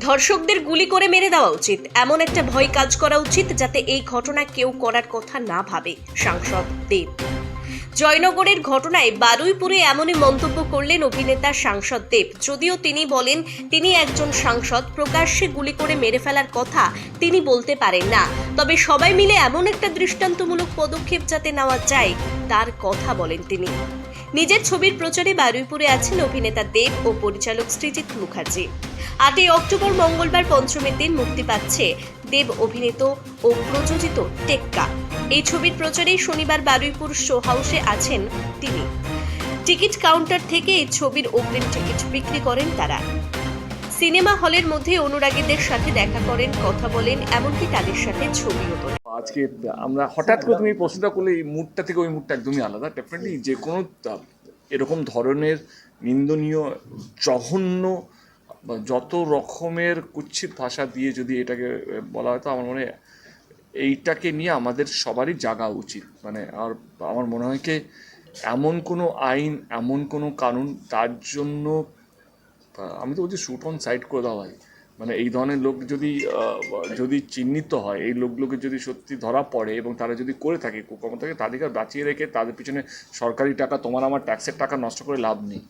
ধর্ষকদের গুলি করে মেরে দেওয়া উচিত। এমন একটা ভয় কাজ করা উচিত যাতে এই ঘটনা কেউ করার কথা না ভাবে, সাংসদ দেব। জয়নগরের ঘটনায় বারুইপুরে এমনই মন্তব্য করলেন অভিনেতা সাংসদ দেব। যদিও তিনি বলেন, তিনি একজন সাংসদ, প্রকাশ্যে গুলি করে মেরে ফেলার কথা তিনি বলতে পারেন না। তবে সবাই মিলে এমন একটা দৃষ্টান্তমূলক পদক্ষেপ যাতে নেওয়া যায়, তার কথা বলেন তিনি। নিজের ছবির প্রচারে বারুইপুরে আছেন অভিনেতা দেব ও পরিচালক সৃজিত মুখার্জি। আটই অক্টোবর মঙ্গলবার পঞ্চমীর দিন মুক্তি পাচ্ছে দেব অভিনীত ও প্রযোজিত টেক্কা। এই ছবির প্রচারেই শনিবার বারুইপুর শো হাউসে আছেন তিনি। টিকিট কাউন্টার থেকে এই ছবির অগ্রিম টিকিট বিক্রি করেন তারা। সিনেমা হলের মধ্যে অনুরাগীদের সাথে দেখা করেন, কথা বলেন, এমনকি তাদের সাথে ছবিও তোলেন। আজকে আমরা হঠাৎ করে তুমি প্রশ্নটা করলে, এই মুডটা থেকে ওই মুডটা একদমই আলাদা। ডেফিনেটলি যে কোনো, এরকম ধরনের নিন্দনীয়, জঘন্য যত রকমের কুচ্ছিত ভাষা দিয়ে যদি এটাকে বলা হয়, তো আমার মনে হয় এইটাকে নিয়ে আমাদের সবারই জাগা উচিত। মানে আর আমার মনে হয় কি, এমন কোনো আইন, এমন কোনো কানুন তার জন্য আমি তো বলছি শুট অন সাইড করে দেওয়া হয় মানে এই ধরনের লোক যদি যদি চিহ্নিত হয়, এই লোকগুলোকে যদি সত্যি ধরা পড়ে এবং তারা যদি করে থাকে কুকর্ম থাকে তাদেরকে বাঁচিয়ে রেখে তাদের পিছনে সরকারি টাকা, তোমার আমার ট্যাক্সের টাকা নষ্ট করে লাভ নেই।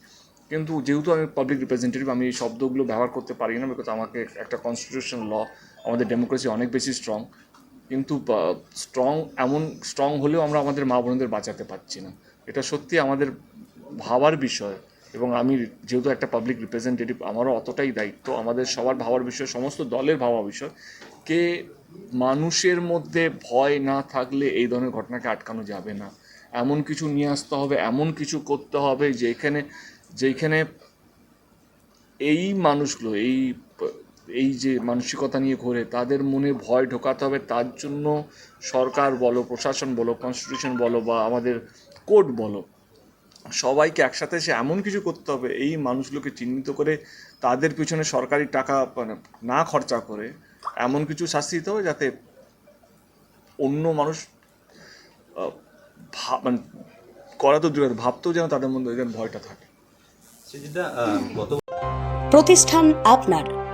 কিন্তু যেহেতু আমি পাবলিক রিপ্রেজেন্টেটিভ আমি এই শব্দগুলো ব্যবহার করতে পারি না বিকজ আমাকে একটা কনস্টিটিউশন ল আমাদের ডেমোক্রেসি অনেক বেশি স্ট্রং কিন্তু স্ট্রং এমন স্ট্রং হলেও আমরা আমাদের মা বোনদের বাঁচাতে পারছি না। এটা সত্যি আমাদের ভাবার বিষয়। এবং আমি যেহেতু একটা পাবলিক রিপ্রেজেন্টেটিভ আমারও অতটাই দায়িত্ব, আমাদের সবার ভাবার বিষয়, সমস্ত দলের ভাবা বিষয়, কে মানুষের মধ্যে ভয় না থাকলে এই ধরনের ঘটনাকে আটকানো যাবে না। এমন কিছু নিয়ে আসতে হবে, এমন কিছু করতে হবে যেখানে যেখানে এই মানুষগুলো, এই এই যে মানসিকতা নিয়ে ঘোরে, তাদের মনে ভয় ঢোকাতে হবে, তার জন্য সরকার বলো, প্রশাসন বলো কনস্টিটিউশন বলো বা আমাদের কোর্ট বলো। সবাইকে একসাথে এসে এমন কিছু করতে হবে এই মানুষগুলোকে চিহ্নিত করে তাদের পিছনে সরকারি টাকা মানে না খরচা করে এমন কিছু শাস্তি দিতে হবে যাতে অন্য মানুষ ভাব মানে করা তো দূরে ভাবতেও যেন তাদের মধ্যে যেন ভয়টা থাকে। প্রতিষ্ঠান আপনার।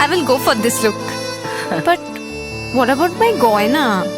I will go for this look. but what about my goina?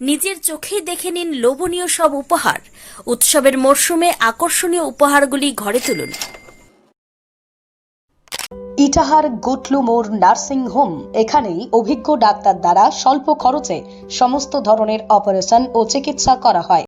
নিজের চোখেই দেখে নিন লোভনীয় সব উপহার। উৎসবের মরশুমে আকর্ষণীয় উপহারগুলি ঘরে তুলুন। ইটাহার গুটলু মোড় নার্সিং হোম, এখানেই অভিজ্ঞ ডাক্তার দ্বারা স্বল্প খরচে সমস্ত ধরনের অপারেশন ও চিকিৎসা করা হয়।